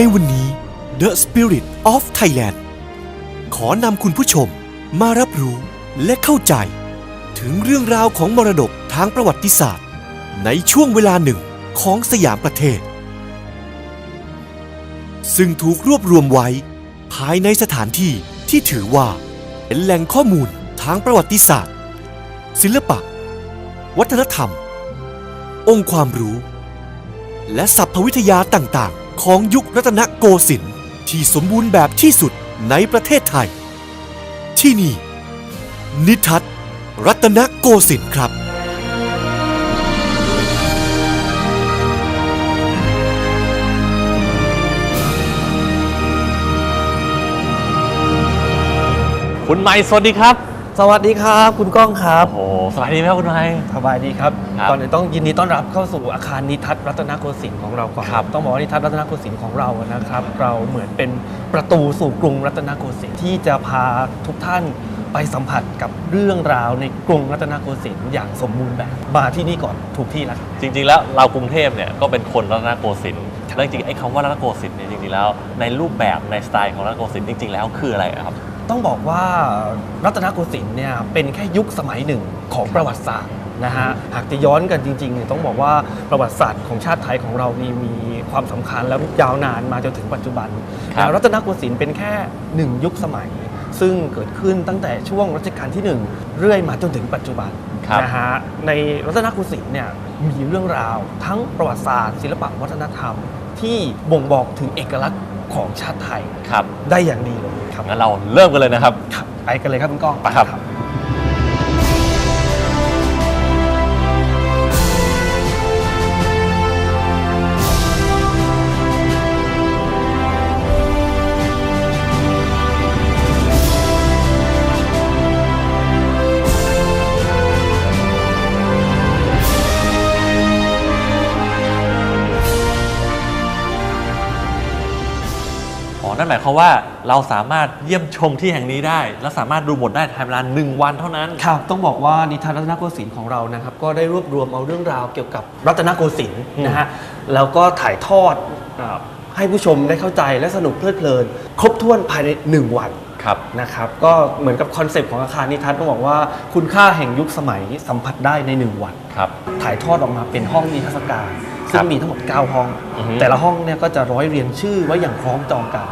ในวันนี้ The Spirit of Thailand ขอนำคุณผู้ชมมารับรู้และเข้าใจ ถึงเรื่องราวของมรดกทางประวัติศาสตร์ ในช่วงเวลาหนึ่งของสยามประเทศ ซึ่งถูกรวบรวมไว้ ภายในสถานที่ที่ถือว่าเป็นแหล่งข้อมูลทางประวัติศาสตร์ ศิลปะ วัฒนธรรม องค์ความรู้ และศัพทวิทยาต่าง ของยุครัตนโกสินทร์ที่สมบูรณ์แบบที่สุดในประเทศไทย ที่นี่ นิทัศน์รัตนโกสินทร์ครับ คุณไมค์สวัสดีครับ สวัสดีครับ คุณก้องครับ โอ้โหสบายดีไหมครับคุณไมค์สบายดีครับครับ ก่อนอื่นต้องยินดีต้อนรับเข้าสู่อาคารนิทัศน์รัตนโกสินทร์ของเราก่อนครับต้องบอกว่านิทัศน์รัตนโกสินทร์ของเรานะครับ เราเหมือนเป็นประตูสู่กรุงรัตนโกสินทร์ที่จะพาทุกท่านไปสัมผัสกับเรื่องราวในกรุงรัตนโกสินทร์อย่างสมบูรณ์แบบมาที่นี่ก่อนถูกที่แล้วครับ จริง ๆ แล้วเรากรุงเทพเนี่ยก็เป็นคนรัตนโกสินทร์แล้วจริงๆไอ้คำว่ารัตนโกสินทร์เนี่ยจริงๆแล้วในรูปแบบในสไตล์ของรัตนโกสินทร์จริงๆแล้วคืออะไรอะครับ ต้องบอกว่ารัตนโกสินทร์เนี่ยเป็นแค่ยุคสมัยหนึ่งของประวัติศาสตร์นะฮะหากจะย้อนกันจริงๆเนี่ยต้องบอกว่าประวัติศาสตร์ของชาติไทยของเรานี่มีความสำคัญและยาวนานมาจนถึงปัจจุบันครับแล้วรัตนโกสินทร์เป็นแค่หนึ่งยุคสมัย ซึ่งเกิดขึ้นตั้งแต่ช่วงรัชกาลที่หนึ่งเรื่อยมาจนถึงปัจจุบัน ครับ นะฮะในรัตนโกสินทร์เนี่ยมีเรื่องราวทั้งประวัติศาสตร์ ศิลปะวัฒนธรรม ที่บ่งบอกถึงเอกลักษณ์ ของชาติไทยครับ ได้อย่างดีเลยครับงั้นเราเริ่มกันเลยนะครับครับไปกันเลยครับคุณก้องไปครับ อ๋อ นั่นหมายความว่าเราสามารถเยี่ยมชมที่แห่งนี้ได้ และสามารถดูหมดได้ภายในเวลาหนึ่งวันเท่านั้น ครับ ต้องบอกว่านิทานรัตนโกสินทร์ของเรานะครับ ก็ได้รวบรวมเอาเรื่องราวเกี่ยวกับรัตนโกสินทร์นะฮะ แล้วก็ถ่ายทอดให้ผู้ชมได้เข้าใจและสนุกเพลิดเพลิน ครบถ้วนภายใน 1 วัน ครับนะครับก็เหมือนกับคอนเซปต์ของอาคารนิทัศน์ต้องบอกว่าคุณค่าแห่งยุคสมัยสัมผัสได้ใน 1 วัน ครับถ่ายทอดออกมาเป็นห้องนิทรรศการคซึ่รังบมีทั้งหมด 9 ห้อง อือฮึ แต่ละห้องเนี่ยก็จะร้อยเรียงชื่อไว้อย่างคล้องจองกัน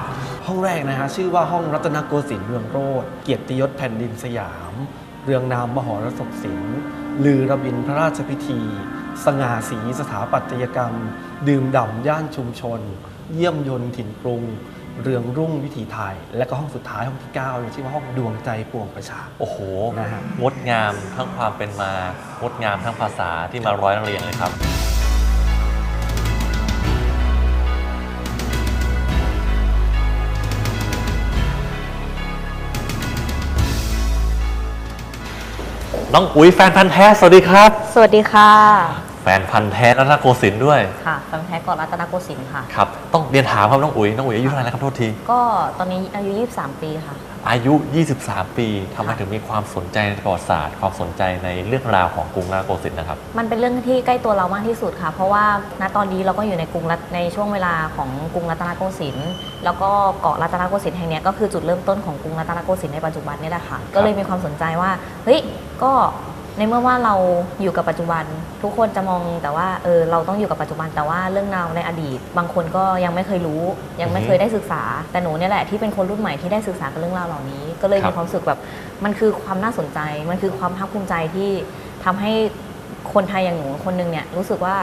ห้องแรกนะฮะชื่อว่าห้องรัตนโกสินทร์เรืองโรธเกียรติยศแผ่นดินสยาม เรืองนามมหรสพศิลป์ลือระบินพระราชพิธี สง่าสีสถาปัตยกรรม ดื่มด่ำย่านชุมชน เยี่ยมยนต์ถิ่นกรุง เรืองรุ่งวิถีไทย และก็ห้องสุดท้ายห้องที่9เนี่ยชื่อว่าห้องดวงใจปวงประชา โอ้โหนะฮะงดงามทั้งความเป็นมางดงามทั้งภาษาที่มาร้อยเรียงเลยครับน้องอุ๋ยแฟนพันธ์แท้สวัสดีครับ สวัสดีค่ะแฟนพันธ์แท้รัตนโกสินทร์ด้วย ค่ะฟังแท้ก่อนรัตนโกสินทร์ค่ะ ครับ ต้องเรียนถามครับน้องอุ๋ยน้องอุ๋ยอายุเท่าไหร่แล้วครับโทษที ก็ตอนนี้อายุ 23 ปีค่ะ อายุ 23 ปีทำไมถึงมีความสนใจในประวัติศาสตร์ ความสนใจในเรื่องราวของกรุงรัตนโกสินทร์นะครับ มันเป็นเรื่องที่ใกล้ตัวเรามากที่สุดค่ะ เพราะว่าณตอนนี้เราก็อยู่ในกรุงรัตในช่วงเวลาของกรุงรัตนโกสินทร์แล้วก็เกาะรัตนโกสินทร์แห่งเนี้ยก็คือจุดเริ่มต้นของกรุงรัตนโกสินทร์ในปัจจุบันนี่แหละค่ะ ก็เลยมีความสนใจว่า เฮ้ย ก็ ในเมื่อว่าเราอยู่กับปัจจุบัน ทุกคนจะมองแต่ว่าเออเราต้องอยู่กับปัจจุบันแต่ว่าเรื่องราวในอดีต บางคนก็ยังไม่เคยรู้ ยังไม่เคยได้ศึกษา แต่หนูเนี่ยแหละที่เป็นคนรุ่นใหม่ที่ได้ศึกษากับเรื่องราวเหล่านี้ ก็เลยมีความรู้สึกแบบมันคือความน่าสนใจ มันคือความภาคภูมิใจที่ทำให้คนไทยอย่างหนูคนหนึงเนี่ยรู้สึกว่า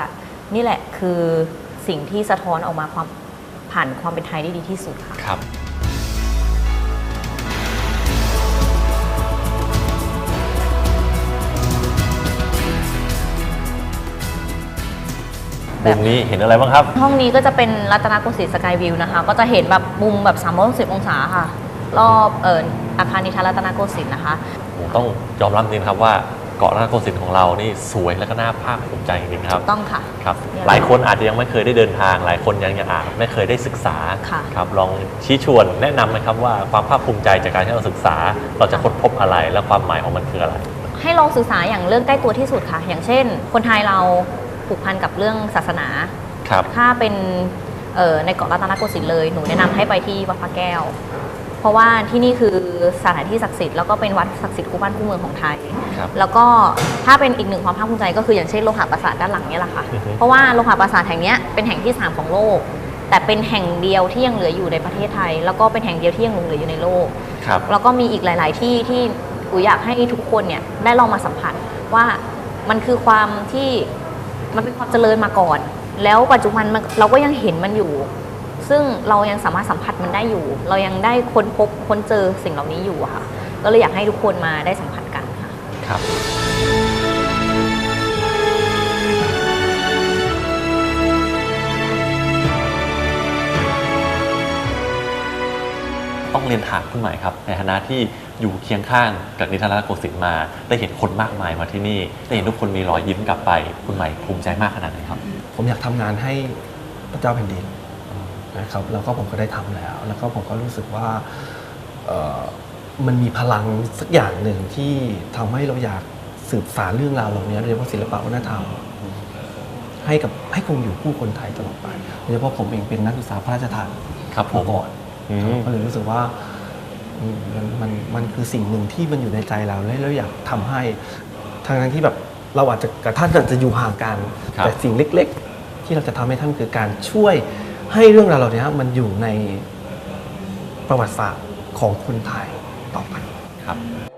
นี่แหละคือสิ่งที่สะท้อนออกมาความผ่านความเป็นไทยได้ดีที่สุดค่ะครับ แบบมุมนี้เห็นอะไรบ้างครับ ห้องนี้ก็จะเป็นรัตนโกสินทร์สกายวิวนะคะ ก็จะเห็นแบบมุมแบบ 360 องศาค่ะ รอบเอ่ออาคารนิทรรศรัตนโกสินทร์นะคะต้องยอมรับจริงๆครับว่าเกาะรัตนโกสินทร์ของเรานี่สวยและก็น่าภาคภูมิใจจริงๆครับต้องค่ะ ครับเนี่ยหลายคนอาจจะยังไม่เคยได้เดินทาง หลายคนยังยังอาจไม่เคยได้ศึกษาค่ะ ครับลองชี้ชวนแนะนำไหมครับว่าความภาคภูมิใจจากการที่เราศึกษา เราจะค้นพบอะไรและความหมายของมันคืออะไร ให้ลองศึกษาอย่างเรื่องใกล้ตัวที่สุดค่ะ อย่างเช่น คนไทยเรา ผูกพันกับเรื่องศาสนา ครับ ถ้าเป็นเอ่อในเกาะรัตนโกสินทร์เลย หนูแนะนำให้ไปที่วัดพระแก้ว เพราะว่าที่นี่คือสถานที่ศักดิ์สิทธิ์แล้วก็เป็นวัดศักดิ์สิทธิ์คู่บ้านคู่เมืองของไทยครับแล้วก็ถ้าเป็นอีกหนึ่งความภาคภูมิใจก็คืออย่างเช่นโลหะปราสาทด้านหลังเนี่ยแหละค่ะอือฮึเพราะว่าโลหะปราสาทแห่งเนี้ยเป็นแห่งที่ 3 ของโลก แต่เป็นแห่งเดียวที่ยังเหลืออยู่ในประเทศไทย แล้วก็เป็นแห่งเดียวที่ยังหลงเหลืออยู่ในโลกครับแล้วก็มีอีกหลาย ๆ ที่ที่อุ๋ยอยากให้ทุกคนเนี่ยได้ลองมาสัมผัสว่ามันคือความที่ มันเป็นความเจริญมาก่อน แล้วปัจจุบันนเราก็ยังเห็นมันอยู่ ซึ่งเรายังสามารถสัมผัสมันได้อยู่ เรายังได้ค้นพบค้นเจอสิ่งเหล่านี้อยู่ค่ะ ก็เลยอยากให้ทุกคนมาได้สัมผัสกันค่ะครับต้องเรียนถามคุณใหม่ครับ ในฐานะที่อยู่เคียงข้างกับนิทรรศโกสินทร์มา ได้เห็นคนมากมายมาที่นี่ ได้เห็นทุกคนมีรอยยิ้มกลับไป คุณใหม่ภูมิใจมากขนาดไหนครับ ผมอยากทำงานให้พระเจ้าแผ่นดินนะครับแล้วก็ผมก็ได้ทำแล้ว แล้วก็ผมก็รู้สึกว่าเอ่อมันมีพลังสักอย่างหนึ่งที่ทำให้เราอยากสืบสารเรื่องราวเหล่านี้โดยเฉพาะศิลปะวัฒนธรรม ให้กับให้คงอยู่คู่คนไทยตลอดไปโดยเฉพาะผมเองเป็นนักศึกษาพระราชทานครับผม มาก่อนอืม ก็เลยรู้สึกว่าอื มมันมันมันคือสิ่งหนึ่งที่มันอยู่ในใจเราและเราอยากทำให้ทางนั้นที่แบบเราอาจจะกับท่านอาจจะอยู่ห่างกันครับแต่สิ่งเล็ก ๆ ที่เราจะทำให้ท่านคือการช่วยให้เรื่องราวเหล่านี้มันอยู่ในประวัติศาสตร์ของคนไทยต่อไปครับ